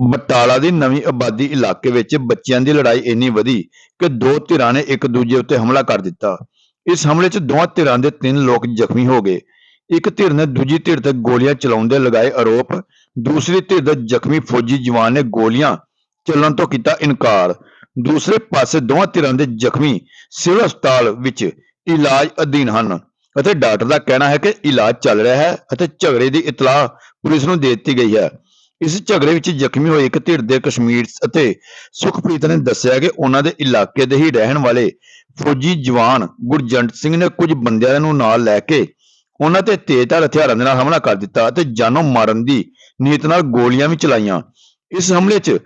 ਬਟਾਲਾ ਦੀ ਨਵੀਂ ਆਬਾਦੀ ਇਲਾਕੇ ਵਿੱਚ ਬੱਚਿਆਂ ਦੀ ਲੜਾਈ ਇੰਨੀ ਵਧੀ ਕਿ ਦੋ ਧਿਰਾਂ ਨੇ ਇੱਕ ਦੂਜੇ ਉੱਤੇ ਹਮਲਾ ਕਰ ਦਿੱਤਾ। ਇਸ ਹਮਲੇ 'ਚ ਦੋਵਾਂ ਧਿਰਾਂ ਦੇ ਤਿੰਨ ਲੋਕ ਜ਼ਖਮੀ ਹੋ ਗਏ। ਇੱਕ ਧਿਰ ਨੇ ਦੂਜੀ ਧਿਰ ਤੇ ਗੋਲੀਆਂ ਚਲਾਉਣ ਦੇ ਲਗਾਏ ਆਰੋਪ, ਦੂਸਰੀ ਧਿਰ ਦੇ ਜ਼ਖਮੀ ਫੌਜੀ ਜਵਾਨ ਨੇ ਗੋਲੀਆਂ ਚੱਲਣ ਤੋਂ ਕੀਤਾ ਇਨਕਾਰ। ਦੂਸਰੇ ਪਾਸੇ ਦੋਵਾਂ ਧਿਰਾਂ ਦੇ ਜ਼ਖਮੀ ਸਿਵਲ ਹਸਪਤਾਲ ਵਿੱਚ ਇਲਾਜ ਅਧੀਨ ਹਨ ਅਤੇ ਡਾਕਟਰ ਦਾ ਕਹਿਣਾ ਹੈ ਕਿ ਇਲਾਜ ਚੱਲ ਰਿਹਾ ਹੈ ਅਤੇ ਝਗੜੇ ਦੀ ਇਤਲਾਹ ਪੁਲਿਸ ਨੂੰ ਦੇ ਦਿੱਤੀ ਗਈ ਹੈ। ਇਸ ਝਗੜੇ ਵਿੱਚ ਜ਼ਖਮੀ ਹੋਏ ਇੱਕ ਧਿਰ ਦੇ ਕਸ਼ਮੀਰ ਅਤੇ ਸੁਖਪ੍ਰੀਤ ਨੇ ਦੱਸਿਆ ਕਿ ਉਹਨਾਂ ਦੇ ਇਲਾਕੇ ਦੇ ਹੀ ਰਹਿਣ ਵਾਲੇ ਫੌਜੀ ਜਵਾਨ ਗੁਰਜੰਟ ਸਿੰਘ ਨੇ ਕੁਝ ਬੰਦਿਆਂ ਨੂੰ ਨਾਲ ਲੈ ਕੇ ਉਹਨਾਂ ਤੇ ਤੇਜ਼ਧਾਰ ਹਥਿਆਰਾਂ ਦੇ ਨਾਲ ਹਮਲਾ ਕਰ ਦਿੱਤਾ ਅਤੇ ਜਾਨੋਂ ਮਾਰਨ ਦੀ ਨੀਤ ਨਾਲ ਗੋਲੀਆਂ ਵੀ ਚਲਾਈਆਂ। ਇਸ ਹਮਲੇ 'ਚ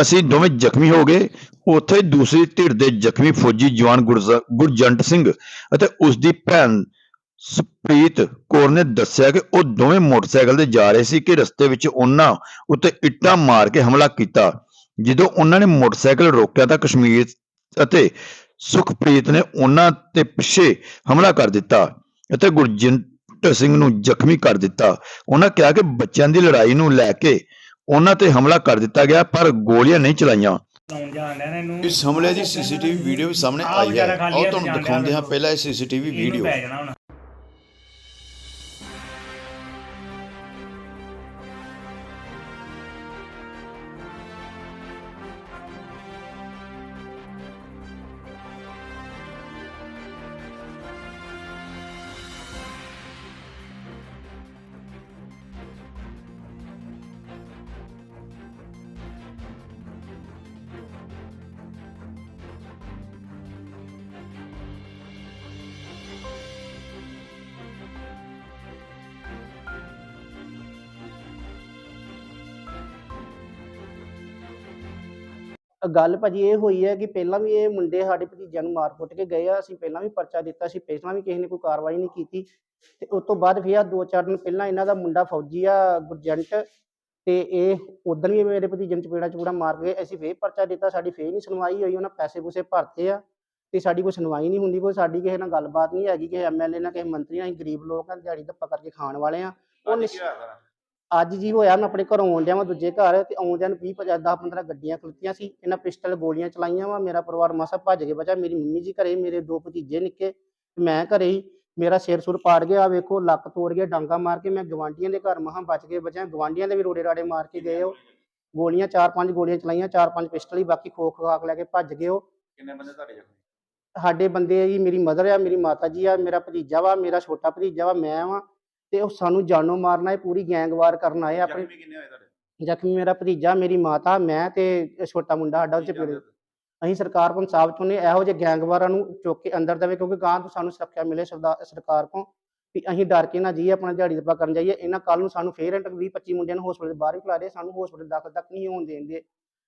ਅਸੀਂ ਦੋਵੇਂ ਜ਼ਖਮੀ ਹੋ ਗਏ। ਉੱਥੇ ਦੂਸਰੀ ਧਿਰ ਦੇ ਜ਼ਖਮੀ ਫੌਜੀ ਜਵਾਨ ਗੁਰਜ਼- ਗੁਰਜੰਟ ਸਿੰਘ ਅਤੇ ਉਸ ਦੀ ਭੈਣ ਸੁਪ੍ਰੀਤ ਕੌਰ ਨੇ ਦੱਸਿਆ ਕਿ ਉਹ ਦੋਵੇਂ ਮੋਟਰਸਾਈਕਲ ਤੇ ਜਾ ਰਹੇ ਸੀ ਕਿ ਰਸਤੇ ਵਿੱਚ ਉਹਨਾਂ ਉੱਤੇ ਇੱਟਾਂ ਮਾਰ ਕੇ ਹਮਲਾ ਕੀਤਾ। ਜਦੋਂ ਉਹਨਾਂ ਨੇ ਮੋਟਰਸਾਈਕਲ ਰੋਕਿਆ ਤਾਂ ਕਸ਼ਮੀਰ ਅਤੇ ਸੁਖਪ੍ਰੀਤ ਨੇ ਉਹਨਾਂ ਤੇ ਪਿੱਛੇ ਹਮਲਾ ਕਰ ਦਿੱਤਾ ਅਤੇ ਗੁਰਜੰਟ ਸਿੰਘ ਨੂੰ ਜ਼ਖਮੀ ਕਰ ਦਿੱਤਾ। ਉਹਨਾਂ ਕਿਹਾ ਕਿ ਬੱਚਿਆਂ ਦੀ ਲੜਾਈ ਨੂੰ ਲੈ ਕੇ ਉਹਨਾਂ ਤੇ ਹਮਲਾ ਕਰ ਦਿੱਤਾ ਗਿਆ ਪਰ ਗੋਲੀਆਂ ਨਹੀਂ ਚਲਾਈਆਂ। ਲਾਉਣ ਜਾਣ ਡਿਆ ਨਾ ਇਹਨੂੰ। ਇਸ ਹਮਲੇ ਦੀ ਸੀਸੀਟੀਵੀ ਵੀਡੀਓ ਵੀ ਸਾਹਮਣੇ ਆਈ ਹੈ। ਆਓ ਤੁਹਾਨੂੰ ਦਿਖਾਉਂਦੇ ਹਾਂ ਪਹਿਲਾਂ ਇਹ ਸੀਸੀਟੀਵੀ ਇਹਨੂੰ ਵੀਡੀਓ। ਪੈ ਜਾਣਾ ਹੁਣ। ਗੱਲ ਭਾਜੀ ਇਹ ਹੋਈ ਹੈ ਕਿ ਪਹਿਲਾਂ ਵੀ ਇਹ ਮੁੰਡੇ ਸਾਡੇ ਭਤੀਜਿਆਂ ਨੂੰ ਮਾਰ ਕੁੱਟ ਕੇ ਗਏ ਆ ਅਸੀਂ ਪਹਿਲਾਂ ਵੀ ਪਰਚਾ ਦਿੱਤਾ ਸੀ ਪਹਿਲਾਂ ਵੀ ਕਿਸੇ ਨੇ ਕੋਈ ਕਾਰਵਾਈ ਨਹੀਂ ਕੀਤੀ ਤੇ ਉਸ ਤੋਂ ਬਾਅਦ ਫਿਰ ਆ ਦੋ ਚਾਰ ਦਿਨ ਪਹਿਲਾਂ ਇਹਨਾਂ ਦਾ ਮੁੰਡਾ ਫੌਜੀ ਆ ਗੁਰਜੰਟ ਤੇ ਇਹ ਉਦੋਂ ਵੀ ਮੇਰੇ ਭਤੀਜੇ ਨੂੰ ਚਪੇੜਾ ਚਪੂੜਾ ਮਾਰ ਕੇ ਗਏ। ਅਸੀਂ ਫੇਰ ਪਰਚਾ ਦਿੱਤਾ ਸਾਡੀ ਫੇਰ ਨਹੀਂ ਸੁਣਵਾਈ ਹੋਈ ਉਹਨਾਂ ਪੈਸੇ ਪੂਸੇ ਭਰਤੇ ਆ ਤੇ ਸਾਡੀ ਕੋਈ ਸੁਣਵਾਈ ਨਹੀਂ ਹੁੰਦੀ ਕੋਈ ਸਾਡੀ ਕਿਸੇ ਨਾਲ ਗੱਲਬਾਤ ਨਹੀਂ ਹੈਗੀ ਕਿਸੇ ਐਮਐਲਏ ਨਾਲ ਕਿਸੇ ਮੰਤਰੀ ਨਾਲ ਅਸੀਂ ਗਰੀਬ ਲੋਕ ਆ ਦਿਹਾੜੀ ਧੱਪਾ ਕਰਕੇ ਖਾਣ ਵਾਲੇ ਆ ਉਹ ਅੱਜ ਜੀ ਹੋਇਆ ਮੈਂ ਆਪਣੇ ਘਰੋਂ ਆਉਂਦਿਆਂ ਵਾਂ ਦੂਜੇ ਘਰ ਤੇ ਆਉਂਦਿਆਂ ਨੂੰ 20 50 10 15 ਗੱਡੀਆਂ ਖਲੋਤੀਆਂ ਸੀ ਇਹਨਾਂ ਪਿਸਟਲ ਗੋਲੀਆਂ ਚਲਾਈਆਂ ਵਾ ਮੇਰਾ ਪਰਿਵਾਰ ਮਾਸਾ ਭੱਜ ਕੇ ਬਚਾ ਮੇਰੀ ਮੰਮੀ ਜੀ ਘਰੇ ਮੇਰੇ ਦੋ ਭਤੀਜੇ ਨਿੱਕੇ ਮੈਂ ਘਰੇ ਹੀ ਮੇਰਾ ਸਿਰ ਸੁਰ ਪਾੜ ਗਿਆ ਆਹ ਵੇਖੋ ਲੱਕ ਤੋੜ ਗਿਆ ਡਾਂਗਾ ਮਾਰ ਕੇ ਮੈਂ ਗਵਾਂਢੀਆਂ ਦੇ ਘਰ ਮਹਾਂ ਬਚ ਕੇ ਬਚਿਆ ਗਵਾਂਢੀਆਂ ਦੇ ਵੀ ਰੋੜੇ ਰਾੜੇ ਮਾਰ ਕੇ ਗਏ ਉਹ। ਗੋਲੀਆਂ ਚਾਰ ਪੰਜ ਗੋਲੀਆਂ ਚਲਾਈਆਂ ਚਾਰ ਪੰਜ ਪਿਸਟਲ ਹੀ ਬਾਕੀ ਖੋਖ ਖਾਕ ਲੈ ਕੇ ਭੱਜ ਗਏ ਉਹ। ਕਿੰਨੇ ਬੰਦੇ ਤੁਹਾਡੇ ਜ਼ਖਮੀ? ਸਾਡੇ ਬੰਦੇ ਆ ਜੀ ਮੇਰੀ ਮਦਰ ਆ ਮੇਰੀ ਮਾਤਾ ਜੀ ਆ ਮੇਰਾ ਭਤੀਜਾ ਵਾ ਮੇਰਾ ਛੋਟਾ ਭਤੀਜਾ ਵਾ ਮੈਂ ਵਾ। ਤੇ ਉਹ ਸਾਨੂੰ ਜਾਨੋਂ ਮਾਰਨਾ ਇਹ ਪੂਰੀ ਗੈਂਗਵਾਰ ਕਰਨ ਆਏ ਆਪਣੇ। ਜ਼ਖਮੀ ਕਿੰਨੇ ਹੋਏ ਤੁਹਾਡੇ? ਜ਼ਖਮੀ ਮੇਰਾ ਭਤੀਜਾ ਮੇਰੀ ਮਾਤਾ ਮੈਂ ਤੇ ਛੋਟਾ ਮੁੰਡਾ ਸਾਡਾ ਉਹ ਚ ਕੀ ਚਾਹੁੰਦੇ ਪੀੜੇ ਹੋ? ਅਸੀਂ ਸਰਕਾਰ ਕੋਲ ਇਨਸਾਫ ਚਾਹੁੰਦੇ ਇਹੋ ਜਿਹੇ ਗੈਂਗਵਾਰਾਂ ਨੂੰ ਚੁੱਕ ਕੇ ਅੰਦਰ ਦੇਵੇ ਕਿਉਂਕਿ ਗਾਂ ਤੋਂ ਸਾਨੂੰ ਸੁਰੱਖਿਆ ਮਿਲੇ ਸਰਕਾਰ ਕੋਲ। ਵੀ ਅਸੀਂ ਡਰ ਕੇ ਨਾ ਜਾਈਏ ਆਪਣਾ ਦਿਹਾੜੀ ਦੱਪਾ ਕਰਨ ਜਾਈਏ। ਇਹਨਾਂ ਕੱਲ ਨੂੰ ਸਾਨੂੰ ਫੇਰ ਇੰਟਰ 20 25 ਮੁੰਡਿਆਂ ਨੂੰ ਹਸਪੀਟਲ ਬਾਹਰ ਹੀ ਖਿਲਾ ਰਹੇ ਸਾਨੂੰ ਹਸਪੀਟਲ ਦਾਖਲ ਤੱਕ ਨਹੀਂ ਹੋਣ ਦੇਣਦੇ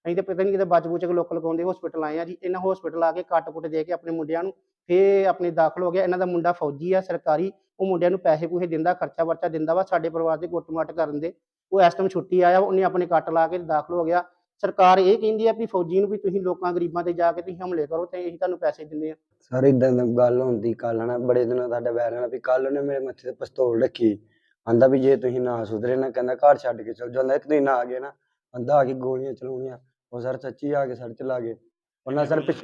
ਅਸੀਂ ਤਾਂ ਪਤਾ ਨਹੀਂ ਕਿਤੇ ਬਚ ਬੁਚ ਕੇ ਲੋਕ ਲਗਾਉਂਦੇ ਹਸਪੀਟਲ ਆਏ ਆ ਜੀ। ਇਹਨਾਂ ਹਸਪੀਟਲ ਆ ਕੇ ਕੱਟ ਕੁੱਟ ਦੇ ਕੇ ਆਪਣੇ ਮੁੰਡਿਆਂ ਨੂੰ ਫੇਰ ਆਪਣੇ ਦਾਖਲ ਹੋ ਗਿਆ। ਇਹਨਾਂ ਦਾ ਮੁੰਡਾ ਫੌਜੀ ਆ, ਸਰਕਾਰੀ। ਉਹ ਮੁੰਡਿਆਂ ਨੂੰ ਪੈਸੇ ਪੂਸੇ ਦਿੰਦਾ, ਖਰਚਾ ਵਰਚਾ ਦਿੰਦਾ ਵਾ। ਸਾਡੇ ਪਰਿਵਾਰ ਦੇ ਗੁੱਟ-ਮੱਟ ਕਰਨ ਦੇ। ਉਹ ਇਸ ਟਾਈਮ ਛੁੱਟੀ ਆਇਆ, ਉਹਨੇ ਆਪਣੇ ਕੱਟ ਲਾ ਕੇ ਦਾਖਲ ਹੋ ਗਿਆ। ਸਰਕਾਰ ਇਹ ਕਹਿੰਦੀ ਆ ਵੀ ਫੌਜੀ ਨੂੰ ਵੀ ਤੁਸੀਂ ਲੋਕਾਂ ਗਰੀਬਾਂ ਤੇ ਜਾ ਕੇ ਤੁਸੀਂ ਹਮਲੇ ਕਰੋ ਤੇ ਅਸੀਂ ਤੁਹਾਨੂੰ ਪੈਸੇ ਦਿੰਦੇ ਆ। ਸਰ ਇਦਾਂ ਦੀ ਗੱਲ ਹੁੰਦੀ ਕੱਲ ਨਾ ਬੜੇ ਦਿਨਾਂ ਸਾਡਾ ਵੈਰ ਨਾਲ ਵੀ ਕੱਲ ਉਹਨੇ ਮੇਰੇ ਮੱਥੇ ਤੇ ਪਿਸਤੌਲ ਰੱਖੀ। ਆਂਦਾ ਵੀ ਜੇ ਤੁਸੀਂ ਨਾ ਸੁਧਰੇ ਨਾ, ਕਹਿੰਦਾ ਘਰ ਛੱਡ ਕੇ ਚਲ ਜਾਂਦਾ ਇੱਕ ਦਿਨ ਆ ਗਏ ਨਾ। ਆਂਦਾ ਆ ਕੇ ਗੋਲੀਆਂ ਚਲਾਉਣੀਆਂ। ਉਹ ਸਰ, ਸੱਚੀ ਆ ਕੇ ਸਰ ਚਲਾ ਗਏ। ਉਹਨਾਂ ਸਰ ਪਿੱਛ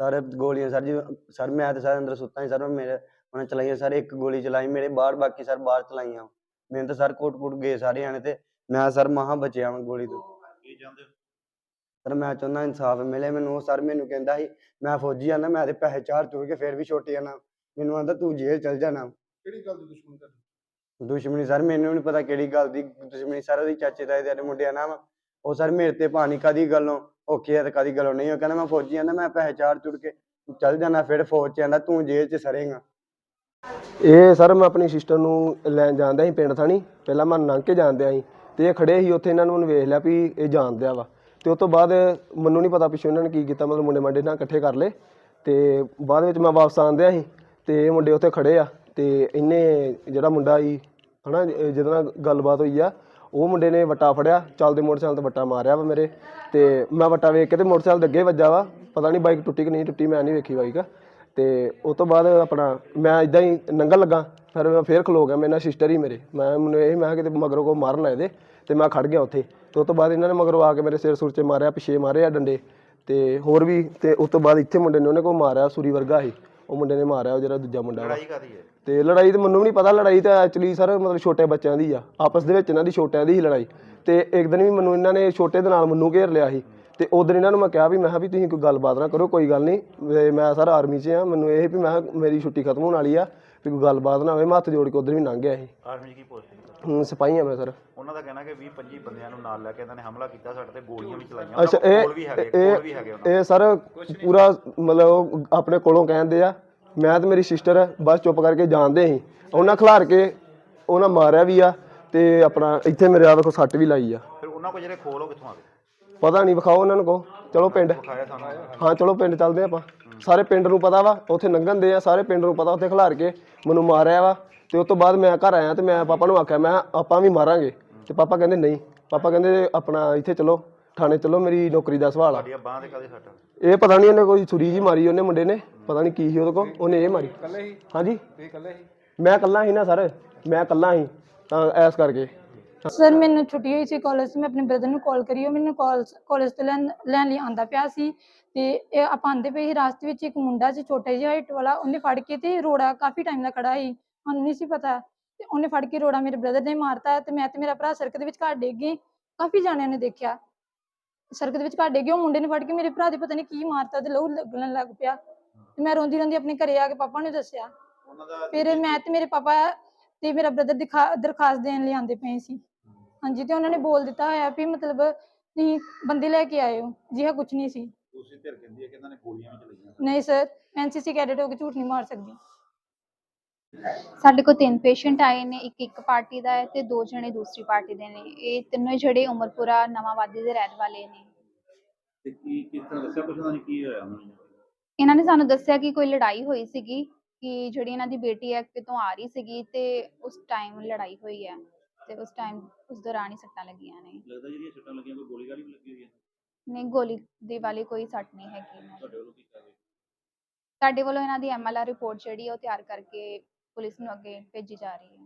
ਸਰ ਗੋਲੀਆਂ ਸਰ ਜੀ ਸਰ ਮੈਂ ਤੇ ਸਰ ਅੰਦਰ ਸੁੱਤਾ ਸੀ ਸਰ ਮੇਰੇ ਉਹਨੇ ਚਲਾਈਆਂ ਸਰ ਇੱਕ ਗੋਲੀ ਚਲਾਈ ਮੇਰੇ ਬਾਹਰ ਬਾਕੀ ਸਰ ਬਾਹਰ ਚਲਾਈਆਂ ਮੈਨੂੰ ਤਾਂ ਸਰ ਕੋਟ-ਕੋਟ ਗਏ ਸਾਰੇ ਆਣੇ ਤੇ ਮੈਂ ਸਰ ਮਹਾ ਬਚਿਆ ਵਾਂ ਗੋਲੀ ਤੋਂ ਕੀ? ਸਰ ਮੈਂ ਚਾਹੁੰਦਾ ਇਨਸਾਫ ਮਿਲੇ ਮੈਨੂੰ ਉਹ ਸਰ ਮੈਨੂੰ ਕਹਿੰਦਾ ਸੀ ਮੈਂ ਫੌਜੀ ਆਂਦਾ ਮੈਂ ਤੇ ਪੈਸੇ ਚਾਰ ਚੁਰ ਕੇ ਫੇਰ ਵੀ ਛੋਟੀ ਆਣਾ ਮੈਨੂੰ ਆਂਦਾ ਤੂੰ ਜੇਲ੍ਹ ਚਲ ਜਾਣਾ ਕਿਹੜੀ ਗੱਲ ਦੀ ਦੁਸ਼ਮਣੀ ਤੁਹਾਡੀ ਦੁਸ਼ਮਣੀ ਸਰ ਮੈਨੂੰ ਨਹੀਂ ਪਤਾ ਕਿਹੜੀ ਗੱਲ ਦੀ ਦੁਸ਼ਮਣੀ ਸਰ ਉਹਦੀ ਚਾਚੇ ਤਾਏ ਦੇ ਮੁੰਡਿਆਂ ਨਾਲ। ਉਹ ਸਰ ਮੇਰੇ ਤੇ ਪਾਣੀ ਕਦੀ ਗੱਲੋਂ ਓਕੇ ਆ ਤੇ ਕਦੀ ਗੱਲੋਂ ਨਹੀਂ ਉਹ ਕਹਿੰਦਾ ਮੈਂ ਫੌਜੀ ਆਂਦਾ ਮੈਂ ਪੈਸੇ ਚਾਰ ਚੁਰ ਕੇ ਚਲ ਜਾਣਾ ਫਿਰ ਫੌਜ ਚ ਆਂਦਾ, ਤੂੰ ਜੇਲ੍ਹ ਚ ਸਰੇਗਾ। ਇਹ ਸਰ ਮੈਂ ਆਪਣੀ ਸਿਸਟਰ ਨੂੰ ਲੈਣ ਜਾਂਦਾ ਸੀ ਪਿੰਡ ਥਾਣੀ, ਪਹਿਲਾਂ ਮੈਂ ਲੰਘ ਕੇ ਜਾਂਦਿਆ ਸੀ ਤੇ ਇਹ ਖੜੇ ਸੀ, ਉੱਥੇ ਇਹਨਾਂ ਨੂੰ ਮੈਨੂੰ ਵੇਖ ਲਿਆ ਵੀ ਇਹ ਜਾਣਦਿਆ ਵਾ। ਤੇ ਉਸ ਤੋਂ ਬਾਅਦ ਮੈਨੂੰ ਨਹੀਂ ਪਤਾ ਪਿੱਛੋਂ ਇਹਨਾਂ ਨੇ ਕੀ ਕੀਤਾ, ਮਤਲਬ ਮੁੰਡੇ ਮੰਡੇ ਨਾਲ ਇਕੱਠੇ ਕਰ ਲਏ ਤੇ ਬਾਅਦ ਵਿੱਚ ਮੈਂ ਵਾਪਸ ਆਂਦਿਆ ਸੀ ਤੇ ਇਹ ਮੁੰਡੇ ਉੱਥੇ ਖੜੇ ਆ ਤੇ ਇਹਨੇ ਜਿਹੜਾ ਮੁੰਡਾ ਸੀ, ਹਨਾ ਇਹ ਜਿਹਦੇ ਨਾਲ ਗੱਲਬਾਤ ਹੋਈ ਆ ਉਹ ਮੁੰਡੇ ਨੇ ਵੱਟਾ ਫੜਿਆ ਚੱਲਦੇ ਮੋਟਰਸਾਈਕਲ ਤੇ ਵੱਟਾ ਮਾਰਿਆ ਵਾ ਮੇਰੇ, ਤੇ ਮੈਂ ਵੱਟਾ ਵੇਖ ਕੇ ਤੇ ਮੋਟਰਸਾਈਕਲ ਦੇ ਅੱਗੇ ਵੱਜਾ ਵਾ, ਪਤਾ ਨਹੀਂ ਬਾਈਕ ਟੁੱਟੀ ਕਿ ਨਹੀਂ ਟੁੱਟੀ, ਮੈਂ ਨਹੀਂ ਵੇਖੀ ਬਾਈਕ। ਤੇ ਉਸ ਤੋਂ ਬਾਅਦ ਆਪਣਾ ਮੈਂ ਇਦਾਂ ਹੀ ਨੰਗਲ ਲੱਗਾ, ਫਿਰ ਮੈਂ ਫੇਰ ਖਲੋ ਗਿਆ, ਮੇਰੇ ਨਾਲ ਸਿਸਟਰ ਹੀ ਮੇਰੇ। ਮੈਂ ਮੈਨੂੰ ਇਹ, ਮੈਂ ਕਿਹਾ ਕਿਤੇ ਮਗਰੋਂ ਕੋ ਮਾਰਨ ਆਏ ਦੇ, ਤੇ ਮੈਂ ਖੜ ਗਿਆ ਉੱਥੇ। ਤੇ ਉਸ ਤੋਂ ਬਾਅਦ ਇਹਨਾਂ ਨੇ ਮਗਰੋਂ ਆ ਕੇ ਮੇਰੇ ਸਿਰ ਸੁਰ 'ਚ ਮਾਰਿਆ, ਪਿਛੇ ਮਾਰਿਆ ਡੰਡੇ। ਤੇ ਹੋਰ ਵੀ, ਤੇ ਉਸ ਤੋਂ ਬਾਅਦ ਇੱਥੇ ਮੁੰਡੇ ਨੇ ਉਹਨੇ ਕੋ ਮਾਰਿਆ, ਸੂਰੀ ਵਰਗਾ ਸੀ ਉਹ ਮੁੰਡੇ ਨੇ ਮਾਰਿਆ ਉਹ ਜਿਹੜਾ ਦੂਜਾ ਮੁੰਡਾ ਵਾ। ਲੜਾਈ ਕਾਦੀ ਹੈ? ਤੇ ਲੜਾਈ ਤੇ ਮੈਨੂੰ ਵੀ ਨਹੀਂ ਪਤਾ ਲੜਾਈ ਤਾਂ ਐਕਚੁਅਲੀ ਸਰ ਮਤਲਬ ਛੋਟੇ ਬੱਚਿਆਂ ਦੀ ਆ। ਆਪਸ ਦੇ ਵਿੱਚ ਇਹਨਾਂ ਦੀ ਛੋਟਿਆਂ ਦੀ ਹੀ ਲੜਾਈ। ਤੇ ਇੱਕ ਦਿਨ ਵੀ ਮੈਨੂੰ ਇਹਨਾਂ ਨੇ ਛੋਟੇ ਦੇ ਨਾਲ ਮੈਨੂੰ ਘੇਰ ਲਿਆ ਸੀ। ਤੇ ਉਦੋਂ ਇਹਨਾਂ ਨੂੰ ਮੈਂ ਕਿਹਾ ਵੀ ਮੈਂ ਕਿਹਾ ਵੀ ਤੁਸੀਂ ਕੋਈ ਗੱਲਬਾਤ ਨਾ ਕਰੋ ਕੋਈ ਗੱਲ ਨਹੀਂ। ਵੀ ਮੈਂ ਸਰ ਆਰਮੀ 'ਚ ਆ ਮੈਨੂੰ ਇਹ ਵੀ ਮੈਂ ਕਿਹਾ ਮੇਰੀ ਛੁੱਟੀ ਖਤਮ ਹੋਣ ਵਾਲੀ ਆ ਵੀ ਕੋਈ ਗੱਲਬਾਤ ਨਾ ਹੋਵੇ ਮੈਂ ਹੱਥ ਜੋੜ ਕੇ ਉਧਰ ਵੀ ਲੰਘ ਗਿਆ ਸੀ। ਆਰਮੀ ਕੀ ਪੋਸਟਿੰਗ ਹੁਣ ਸਿਪਾਹੀ ਆ ਮੈਂ ਸਰ। ਉਹਨਾਂ ਦਾ ਕਹਿਣਾ ਕਿ 20 25 ਬੰਦਿਆਂ ਨੂੰ ਨਾਲ ਲੈ ਕੇ ਇਹਨਾਂ ਨੇ ਹਮਲਾ ਕੀਤਾ ਸਾਡੇ ਤੇ ਗੋਲੀਆਂ ਵੀ ਚਲਾਈਆਂ ਅੱਛਾ ਇਹ ਕੋਲ ਵੀ ਹੈਗੇ ਕੋਲ ਵੀ ਹੈਗੇ ਉਹਨਾਂ ਇਹ ਸਰ ਪੂਰਾ ਮਤਲਬ ਉਹ ਆਪਣੇ ਕੋਲੋਂ ਕਹਿੰਦੇ ਆ ਮੈਂ ਤੇ ਮੇਰੀ ਸਿਸਟਰ ਬਸ ਚੁੱਪ ਕਰਕੇ ਜਾਣਦੇ ਸੀ। ਉਹਨਾਂ ਖਿਲਾਰ ਕੇ ਉਹਨਾਂ ਮਾਰਿਆ ਵੀ ਆ ਤੇ ਆਪਣਾ ਇੱਥੇ ਮੇਰੇ ਆ ਵੇਖੋ ਸੱਟ ਵੀ ਲਾਈ ਆ। ਫਿਰ ਉਹਨਾਂ ਕੋਲ ਜਿਹੜੇ ਖੋਲ ਉਹ ਕਿੱਥੋਂ ਆ ਗਏ? ਪਤਾ ਨਹੀਂ ਵਿਖਾਓ ਉਹਨਾਂ ਨੂੰ ਕੋ ਚਲੋ ਪਿੰਡ। ਸਾਨੂੰ। ਹਾਂ ਚਲੋ ਪਿੰਡ ਚੱਲਦੇ ਆਪਾਂ। ਸਾਰੇ ਪਿੰਡ ਨੂੰ ਪਤਾ ਵਾ ਉੱਥੇ ਲੰਘਣ ਦੇ ਆ ਸਾਰੇ ਪਿੰਡ ਨੂੰ ਪਤਾ ਉੱਥੇ ਖਿਲਾਰ ਕੇ ਮੈਨੂੰ ਮਾਰਿਆ ਵਾ। ਤੇ ਉਸ ਤੋਂ ਬਾਅਦ ਮੈਂ ਘਰ ਆਇਆ ਤੇ ਮੈਂ ਪਾਪਾ ਨੂੰ ਆਖਿਆ ਮੈਂ ਆਪਾਂ ਵੀ ਮਾਰਾਂਗੇ। ਤੇ ਪਾਪਾ ਕਹਿੰਦੇ ਨਹੀਂ ਪਾਪਾ ਕਹਿੰਦੇ ਆਪਣਾ ਇੱਥੇ ਚਲੋ ਥਾਣੇ ਚਲੋ ਮੇਰੀ ਨੌਕਰੀ ਦਾ ਸਵਾਲ ਆ। ਸਾਡੀਆਂ ਬਾਹਾਂ ਤੇ ਕਾਦੇ ਸੱਟ ਇਹ ਪਤਾ ਨਹੀਂ ਉਹਨੇ ਕੋਈ ਛੁਰੀ ਜੀ ਮਾਰੀ ਉਹਨੇ ਮੁੰਡੇ ਨੇ ਪਤਾ ਨਹੀਂ ਕੀ ਸੀ ਉਹਦੇ ਕੋਲ ਉਹਨੇ ਇਹ ਮਾਰੀ। ਹੀ ਹਾਂਜੀ। ਤੁਸੀਂ ਇਕੱਲੇ ਹੀ ਮੈਂ ਇਕੱਲਾ ਹੀ ਨਾ ਸਰ ਮੈਂ ਇਕੱਲਾ ਹੀ ਤਾਂ ਐਸ ਕਰਕੇ। ਸਰ ਮੈਨੂੰ ਛੁੱਟੀ ਹੋਈ ਸੀ ਕਾਲਜ ਤੋਂ ਮੈਂ ਆਪਣੇ ਬ੍ਰਦਰ ਨੂੰ ਕਾਲ ਕਰੀ ਉਹ ਮੈਨੂੰ ਕਾਲ ਕਾਲਜ ਤੋਂ ਲੈਣ ਲੈਣ ਲਈ ਆਂਦਾ ਪਿਆ ਸੀ। ਤੇ ਇਹ ਆਪਾਂ ਆਂਦੇ ਪਏ ਸੀ ਰਾਸਤੇ ਵਿੱਚ ਇੱਕ ਮੁੰਡਾ ਸੀ ਛੋਟੇ ਜਿਹਾ ਹਾਈਟ ਵਾਲਾ ਉਹਨੇ ਫੜ ਕੇ ਤੇ ਰੋੜਾ ਕਾਫੀ ਟਾਈਮ ਦਾ ਖੜਾ ਸੀ ਸਾਨੂੰ ਨਹੀਂ ਸੀ ਪਤਾ। ਤੇ ਉਹਨੇ ਫੜ ਕੇ ਰੋੜਾ ਮੇਰੇ ਬ੍ਰਦਰ ਨੇ ਮਾਰਤਾ ਤੇ ਮੈਂ ਤੇ ਮੇਰਾ ਭਰਾ ਸੜਕ ਦੇ ਵਿੱਚ ਘਰ ਡਿੱਗ ਗਏ। ਕਾਫੀ ਜਾਣਿਆਂ ਨੇ ਦੇਖਿਆ। ਸੜਕ ਦੇ ਵਿੱਚ ਘਰ ਡਿੱਗ ਗਏ ਉਹ ਮੁੰਡੇ ਨੇ ਫੜ ਕੇ ਮੇਰੇ ਭਰਾ ਦੇ ਪਤਾ ਨਹੀਂ ਕੀ ਮਾਰਤਾ ਤੇ ਲਹੂ ਲੱਗਣ ਲੱਗ ਪਿਆ। ਤੇ ਮੈਂ ਰੋਂਦੀ ਰੋਂਦੀ ਆਪਣੇ ਘਰੇ ਆ ਕੇ ਪਾਪਾ ਨੂੰ ਦੱਸਿਆ। ਫਿਰ ਮੈਂ ਤੇ ਮੇਰੇ ਪਾਪਾ ਤੇ ਮੇਰਾ ਬ੍ਰਦਰ ਦਿਖਾ ਦਰਖਾਸਤ ਦੇਣ ਲਈ ਆਂਦੇ ਪਏ ਸੀ। ਹਾਂਜੀ ਤੇ ਉਹਨਾਂ ਨੇ ਬੋਲ ਦਿੱਤਾ ਹੋਇਆ ਵੀ ਮਤਲਬ ਤੁਸੀਂ ਬੰਦੇ ਲੈ ਕੇ ਆਏ ਹੋ ਜਿਹਾ ਕੁਝ ਨਹੀਂ ਸੀ। ਦੂਸਰੀ ਧਿਰ ਕਹਿੰਦੀ ਹੈ ਕਿ ਇਹਨਾਂ ਨੇ ਗੋਲੀਆਂ ਵੀ ਚਲਾਈਆਂ। ਨਹੀਂ ਸਰ ਐਨਸੀਸੀ ਕੈਡਟ ਹੋ ਕੇ ਝੂਠ ਨਹੀਂ ਮਾਰ ਸਕਦੀ। ਸਾਡੇ ਕੋਲ ਤਿੰਨ ਪੇਸ਼ੈਂਟ ਆਏ ਨੇ ਇੱਕ ਇੱਕ ਪਾਰਟੀ ਦਾ ਹੈ ਤੇ ਦੋ ਜਣੇ ਦੂਸਰੀ ਪਾਰਟੀ ਦੇ ਨੇ। ਇਹ ਤਿੰਨੋਂ ਜਿਹੜੇ ਉਮਰਪੁਰਾ ਨਵਾਂਵਾਦੀ ਦੇ ਰਹਿਣ ਵਾਲੇ ਨੇ। ਤੇ ਕੀ ਕਿਸ ਤਰ੍ਹਾਂ ਦੱਸਿਆ ਕੁਛ ਉਹਨਾਂ ਨੇ? ਕੀ ਹੋਇਆ ਉਹਨਾਂ ਨੂੰ? ਇਹਨਾਂ ਨੇ ਸਾਨੂੰ ਦੱਸਿਆ ਕਿ ਕੋਈ ਲੜਾਈ ਹੋਈ ਸੀਗੀ ਕਿ ਜਿਹੜੀ ਇਹਨਾਂ ਦੀ ਬੇਟੀ ਹੈ ਕਿਤੋਂ ਆ ਰਹੀ ਸੀਗੀ ਤੇ ਉਸ ਟਾਈਮ ਲੜਾਈ ਹੋਈ ਹੈ ਤੇ ਉਸ ਟਾਈਮ ਉਸ ਦੌਰਾਨ ਹੀ ਸੱਟਾਂ ਲੱਗੀਆਂ ਨੇ। ਲੱਗਦਾ ਜਿਹੜੀਆਂ ਸੱਟਾਂ ਲੱਗੀਆਂ ਕੋਈ ਗੋਲੀ ਗਾਲੀ ਵੀ ਲੱਗੀ ਹੋਈ ਹੈ? ਨਹੀਂ ਗੋਲੀ ਦੀ ਵਾਲੀ ਕੋਈ ਸੱਟ ਨਹੀਂ ਹੈਗੀ। ਤੁਹਾਡੇ ਵੱਲੋਂ ਕੀ ਕਾਰਵਾਈ ਸਾਡੇ ਵੱਲੋਂ ਇਹਨਾਂ ਦੀ ਐਮਐਲਆਰ ਰਿਪੋਰਟ ਜਿਹੜੀ ਹੈ ਉਹ ਤਿਆਰ ਕਰਕੇ ਪੁਲਿਸ ਨੂੰ ਅੱਗੇ ਭੇਜੀ ਜਾ ਰਹੀ ਹੈ।